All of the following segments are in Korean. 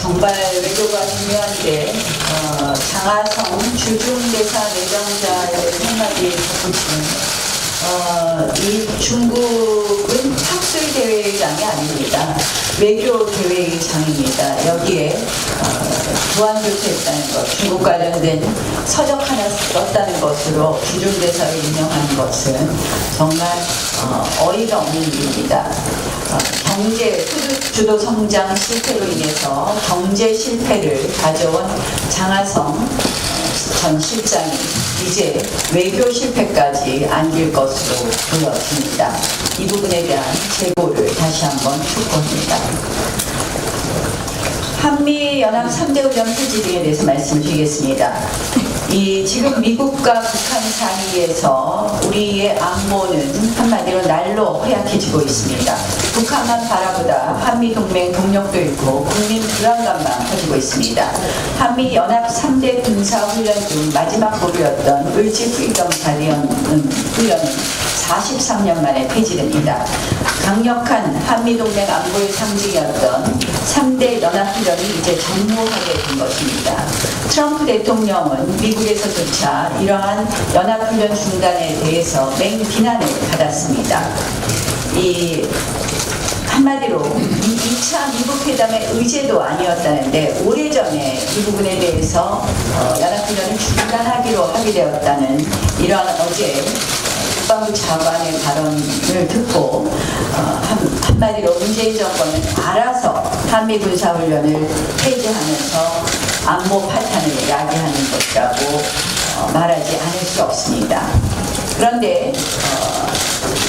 정말 외교가 중요한데 어, 장하성 주중대사 내정자의 한마디 덧붙이는 어, 이 중국 대회장이 아닙니다. 외교 대회장입니다. 여기에 어, 부안 교체했다는 것, 중국 관련된 서적 하나 썼다는 것으로 주중대사를 임명하는 것은 정말 어, 이가 없는 일입니다. 어, 경제 주도 성장 실패로 인해서 경제 실패를 가져온 장하성 어, 전 실장이 이제 외교 실패까지 안길 것으로 보여집니다. 이 부분에 대한 제보를 다시 한번 촉구합니다. 한미 연합 3대 훈련 폐지 등에 대해서 말씀드리겠습니다. 이 지금 미국과 북한 사이에서 우리의 안보는 한마디로 날로 허약해지고 있습니다. 북한만 바라보다 한미 동맹 동력도 잃고 국민 불안감만 커지고 있습니다. 한미 연합 3대 군사 훈련 중 마지막 보루였던 을지 프리덤 바리언 훈련은 43년 만에 폐지됩니다. 강력한 한미동맹 안보의 상징이었던 3대 연합훈련이 이제 전무하게 된 것입니다. 트럼프 대통령은 미국에서조차 이러한 연합훈련 중단에 대해서 맹 비난을 받았습니다. 이 한마디로 이 2차 미국 회담의 의제도 아니었다는데 오래전에 이 부분에 대해서 어, 연합훈련을 중단하기로 하게 되었다는 이러한 어제 국방부 장관의 발언을 듣고 어, 한, 한마디로 문재인 정권은 알아서 한미 군사훈련을 폐지하면서 안보 파탄을 야기하는 것이라고 어, 말하지 않을 수 없습니다. 그런데 어,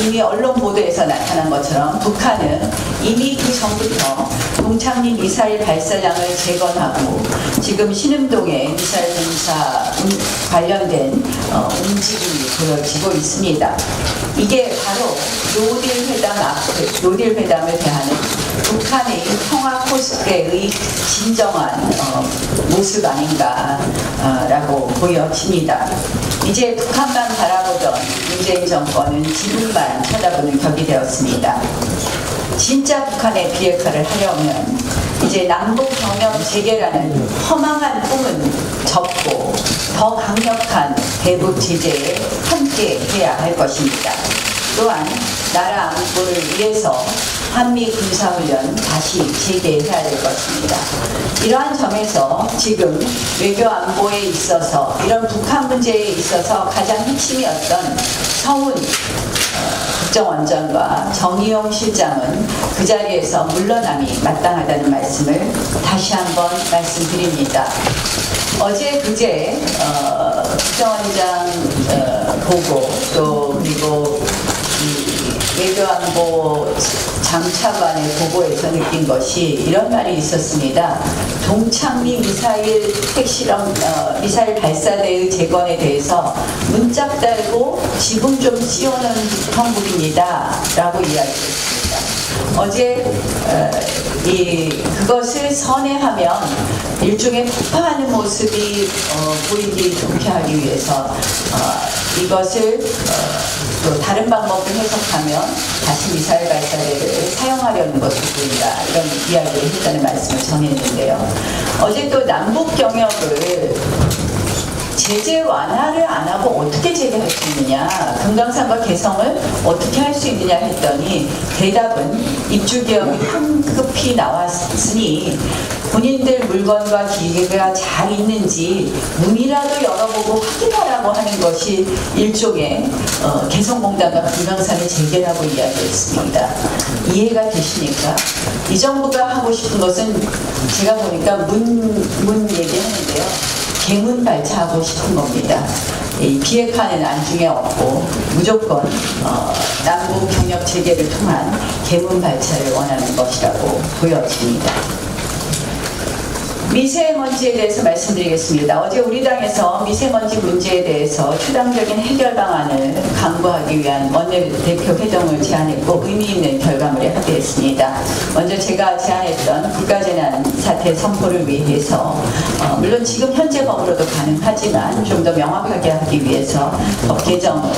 이미 언론 보도에서 나타난 것처럼 북한은 이미 그 전부터 동창리 미사일 발사장을 재건하고 지금 신음동에 미사일 공사 음, 관련된 어, 움직임이 보여지고 있습니다. 이게 바로 노딜 회담 앞에 노딜 회담을 대하는 북한의 평화 코스프레의 진정한 어, 모습 아닌가라고 보여집니다. 이제 북한만 바라보던 문재인 정권은 지금만 쳐다보는 격이 되었습니다. 진짜 북한의 비핵화를 하려면 이제 남북 경협 재개라는 허망한 꿈은 접고 더 강력한 대북 제재에 함께 해야 할 것입니다. 또한 나라 안보를 위해서 한미 군사훈련 다시 재개해야 될 것입니다. 이러한 점에서 지금 외교 안보에 있어서 이런 북한 문제에 있어서 가장 핵심이었던 서훈 어, 국정원장과 정의용 실장은 그 자리에서 물러남이 마땅하다는 말씀을 다시 한번 말씀드립니다. 어제 그제 어, 국정원장 어, 보고 또 그리고 이 외교안보 장차관의 보고에서 느낀 것이 이런 말이 있었습니다. 동창리 미사일 핵실험 어, 미사일 발사대의 재건에 대해서 문짝 달고 지금 좀 씌우는 형국입니다라고 이야기했습니다. 어제 어, 이 그것을 선회하면 일종의 폭파하는 모습이 어, 보이기 좋게 하기 위해서 어, 이것을 어, 또 다른 방법을 해석하면 다시 미사일 발사대를 사용하려는 것으로 보인다 이런 이야기를 했다는 말씀을 전했는데요. 어제 또 남북 경협을 제재 완화를 안 하고 어떻게 제재할 수 있느냐, 금강산과 개성을 어떻게 할 수 있느냐 했더니 대답은 입주 기업이 황급히 나왔으니 본인들 물건과 기계가 잘 있는지 문이라도 열어보고 확인하라고 하는 것이 일종의 어, 개성공단과 금강산의 재개라고 이야기했습니다. 이해가 되십니까? 이 정부가 하고 싶은 것은 제가 보니까 문, 문 얘기하는데요. 개문 발차하고 싶은 겁니다. 이 비핵화는 안중에 없고 무조건 어, 남북 경협 체계를 통한 개문 발차를 원하는 것이라고 보여집니다. 미세먼지에 대해서 말씀드리겠습니다. 어제 우리 당에서 미세먼지 문제에 대해서 추당적인 해결 방안을 강구하기 위한 원내대표 회동을 제안했고 의미 있는 결과물에 합의했습니다. 먼저 제가 제안했던 국가재난 비상사태 선포를 위해서 어, 물론 지금 현재 법으로도 가능하지만 좀 더 명확하게 하기 위해서 법 개정을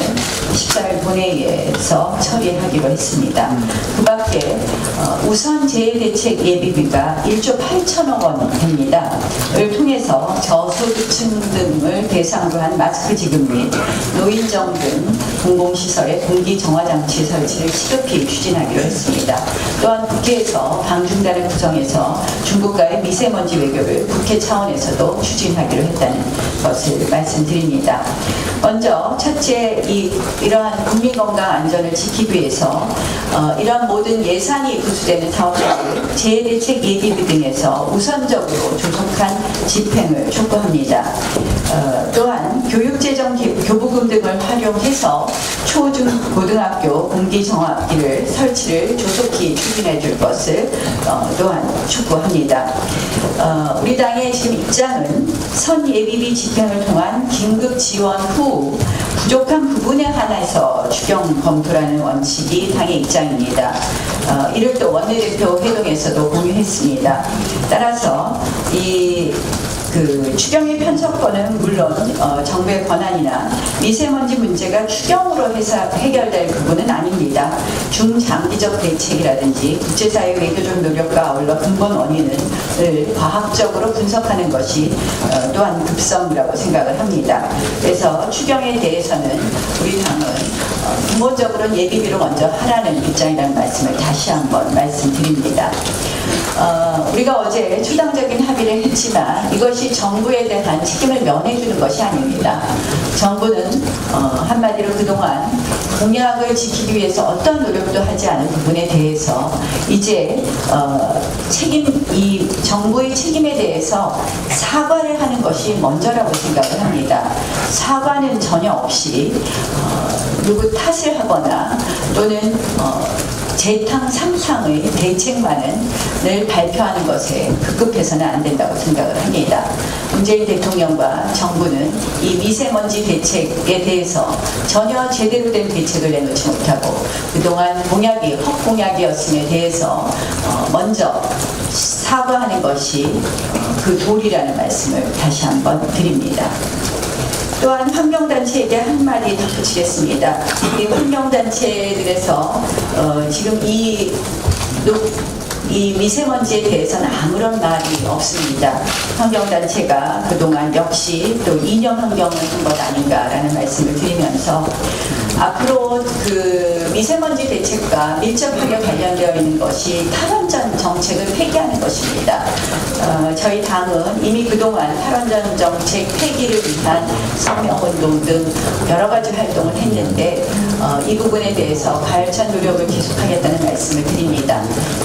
14일 본회의에서 처리하기로 했습니다. 그 밖에 어, 우선 재해대책 예비비가 1조 8천억 원 됩니다. 을 통해서 저소득층 등을 대상으로 한 마스크 지급 및 노인정 등 공공시설의 공기 정화 장치 설치를 시급히 추진하기로 했습니다. 또한 국회에서 방중단을 구성해서 중국과의 미세먼지 외교를 국회 차원에서도 추진하기로 했다는 것을 말씀드립니다. 먼저 첫째 이 이러한 국민 건강 안전을 지키기 위해서 어, 이러한 모든 예산이 부수되는 사업들을 재해대책 예비비 등에서 우선적으로 조속한 집행을 촉구합니다. 어, 또한 교육재정 기- 교부금 등을 활용해서 초중 고등학교 공기정화기를 설치를 조속히 추진해 줄 것을 어, 또한 촉구합니다. 어, 우리 당의 지금 입장은 선 예비비 집행을 통한 긴급 지원 후 부족한 부분에 한해서 추경 검토라는 원칙이 당의 입장입니다. 어, 이를 또 원내대표 회동에서도 공유했습니다. 따라서 이 그 추경의 편성권은 물론 어, 정부의 권한이나 미세먼지 문제가 추경으로 해서 해결될 부분은 아닙니다. 중장기적 대책이라든지 국제사회 외교적 노력과 아울러 근본 원인을 과학적으로 분석하는 것이 어, 또한 급선무라고 생각을 합니다. 그래서 추경에 대해서는 우리 당은 어, 근본적으로는 예비비로 먼저 하라는 입장이라는 말씀을 다시 한번 말씀드립니다. 어, 우리가 어제 추당적인 합의를 했지만 이것이 정부에 대한 책임을 면해주는 것이 아닙니다. 정부는 어, 한마디로 그동안 공약을 지키기 위해서 어떤 노력도 하지 않은 부분에 대해서 이제 어, 책임 이 정부의 책임에 대해서 사과를 하는 것이 먼저라고 생각을 합니다. 사과는 전혀 없이 어, 누구 탓을 하거나 또는 어, 재탕 삼상의 대책만은 늘 발표하는 것에 급급해서는 안 된다고 생각을 합니다. 문재인 대통령과 정부는 이 미세먼지 대책에 대해서 전혀 제대로 된 대책을 내놓지 못하고 그동안 공약이 헛공약이었음에 대해서 어, 먼저 사과하는 것이 어, 그 도리라는 말씀을 다시 한번 드립니다. 또한 환경단체에게 한마디 덧붙이겠습니다. 이 환경단체들에서 어, 지금 이, 녹- 이 미세먼지에 대해서는 아무런 말이 없습니다. 환경단체가 그동안 역시 또 이념 환경을 한 것 아닌가라는 말씀을 드리면서 앞으로 그 미세먼지 대책과 밀접하게 관련되어 있는 것이 탈원전 정책을 폐기하는 것입니다. 어, 저희 당은 이미 그동안 탈원전 정책 폐기를 위한 서명운동 등 여러 가지 활동을 했는데 어, 이 부분에 대해서 가열찬 노력을 계속하겠다는 말씀을 드립니다.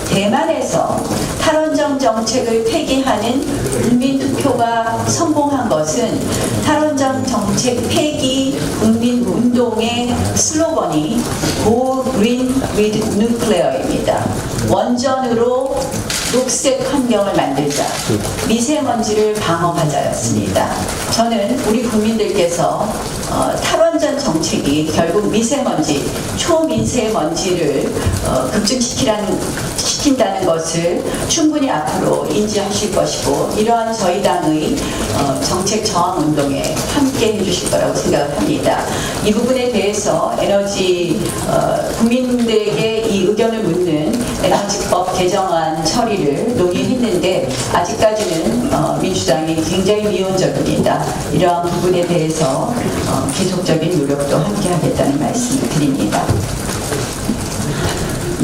대만에서 탈원전 정책을 폐기하는 국민투표가 성공한 것은 탈원전 정책 폐기 국민운동의 슬로건이 Go Green with Nuclear입니다. 원전으로 녹색 환경을 만들자, 미세먼지를 방어하자였습니다. 저는 우리 국민들께서 어, 탈원전 정책이 결국 미세먼지, 초미세먼지를 어, 급증시키라는 시킨다는 것을 충분히 앞으로 인지하실 것이고 이러한 저희 당의 어, 정책 저항 운동에 함께 해주실 거라고 생각을 합니다. 이 부분에 대해서 에너지 어, 국민들에게 이 의견을 묻는 에너지법 개정안 처리를 논의했는데 아직까지는 어, 민주당이 굉장히 미온적입니다. 이러한 부분에 대해서 어, 계속적인 노력도 함께 하겠다는 말씀을 드립니다.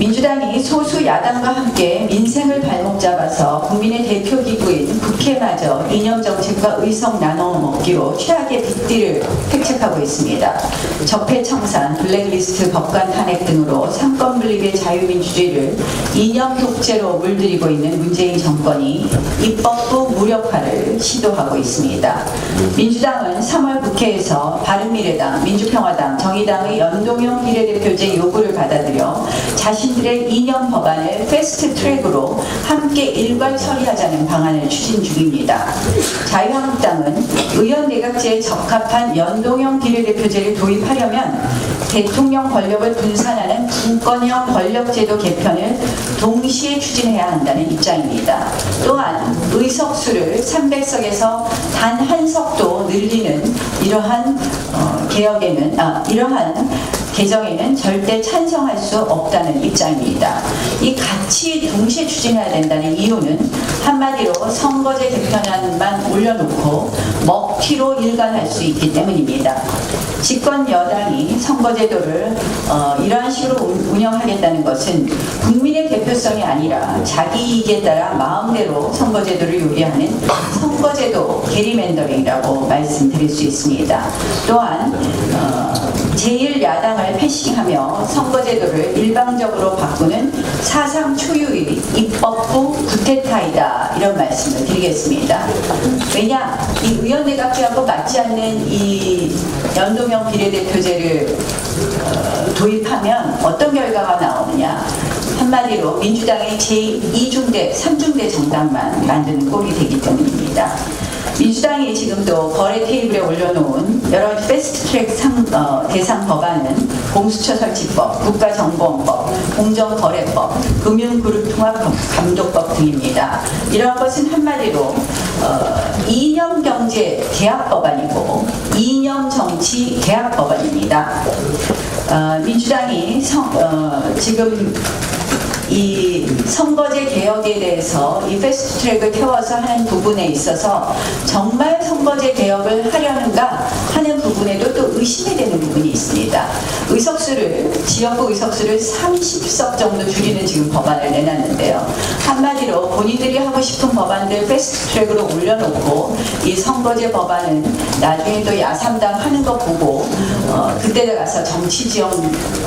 민주당이 소수 야당과 함께 민생을 발목 잡아서 국민의 대표 기구인 국회마저 이념 정책과 의석 나눠 먹기로 최악의 빅딜을 획책하고 있습니다. 적폐 청산, 블랙리스트, 법관 탄핵 등으로 삼권 분립의 자유민주주의를 이념 독재로 물들이고 있는 문재인 정권이 입법부 무력화를 시도하고 있습니다. 민주당은 3월 국회에서 바른미래당, 민주평화당, 정의당의 연동형 비례대표제 요구를 받아들여 자신 들의 이념 법안을 패스트 트랙으로 함께 일괄 처리하자는 방안을 추진 중입니다. 자유 자유한국당은 의원 내각제에 적합한 연동형 비례대표제를 도입하려면 대통령 권력을 분산하는 분권형 권력제도 개편을 동시에 추진해야 한다는 입장입니다. 또한 의석수를 300석에서 단 한 석도 늘리는 이러한 어, 개혁에는 아, 이러한 개정에는 절대 찬성할 수 없다는 입장입니다. 이 같이 동시에 추진해야 된다는 이유는 한마디로 선거제 개편안만 올려놓고 먹튀로 일관할 수 있기 때문입니다. 집권 여당이 선거제도를 어, 이러한 식으로 운- 운영하겠다는 것은 국민의 대표성이 아니라 자기 이익에 따라 마음대로 선거제도를 요리하는 선거제도 게리맨더링이라고 말씀드릴 수 있습니다. 또한 어, 제1야당을 패싱하며 선거제도를 일방적으로 바꾸는 사상 초유의 입법부 구테타이다 이런 말씀을 드리겠습니다. 왜냐 이 의원내각제하고 맞지 않는 이 연동형 비례대표제를 어, 도입하면 어떤 결과가 나오느냐 한마디로 민주당의 제2중대, 3중대 정당만 만드는 꼴이 되기 때문입니다. 민주당이 지금도 거래 테이블에 올려놓은 여러 패스트트랙 상- 어, 대상 법안은 공수처 설치법, 국가정보원법, 공정거래법, 금융그룹통합감독법 등입니다. 이러한 것은 한마디로 어, 이념 경제 개혁 법안이고 이념 정치 개혁 법안입니다. 어, 민주당이 성- 어, 지금 이 선거제 개혁에 대해서 이 패스트 트랙을 태워서 하는 부분에 있어서 정말 선거제 개혁을 하려는가 하는 부분에도 또 의심이 되는 부분이 있습니다. 의석수를 지역구 의석수를 30석 정도 줄이는 지금 법안을 내놨는데요. 한마디로 본인들이 하고 싶은 법안들 패스트 트랙으로 올려놓고 이 선거제 법안은 나중에 또 야삼당 하는 거 보고 어, 그때 가서 정치 지형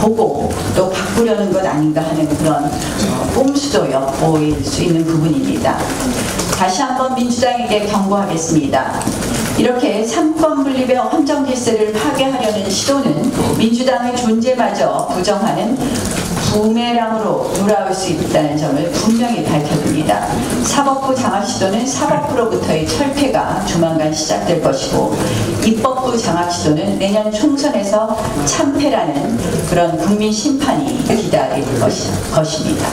보고 또 바꾸려는 것 아닌가 하는 그런 어, 꼼수도 엿보일 수 있는 부분입니다. 다시 한번 민주당에게 경고하겠습니다. 이렇게 삼권 분립의 헌정 질서를 파괴하려는 시도는 민주당의 존재마저 부정하는 부메랑으로 돌아올 수 있다는 점을 분명히 밝혀둡니다. 사법부 장악 시도는 사법부로부터의 철폐가 조만간 시작될 것이고 입법부 장악 시도는 내년 총선에서 참패라는 그런 국민 심판이 기다릴 것입니다.